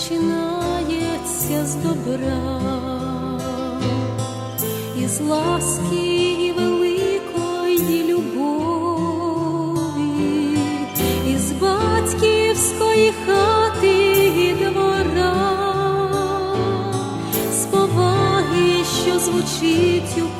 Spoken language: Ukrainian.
Починається з добра, із ласки і великої любові, із батьківської хати і двора, з поваги, що звучить у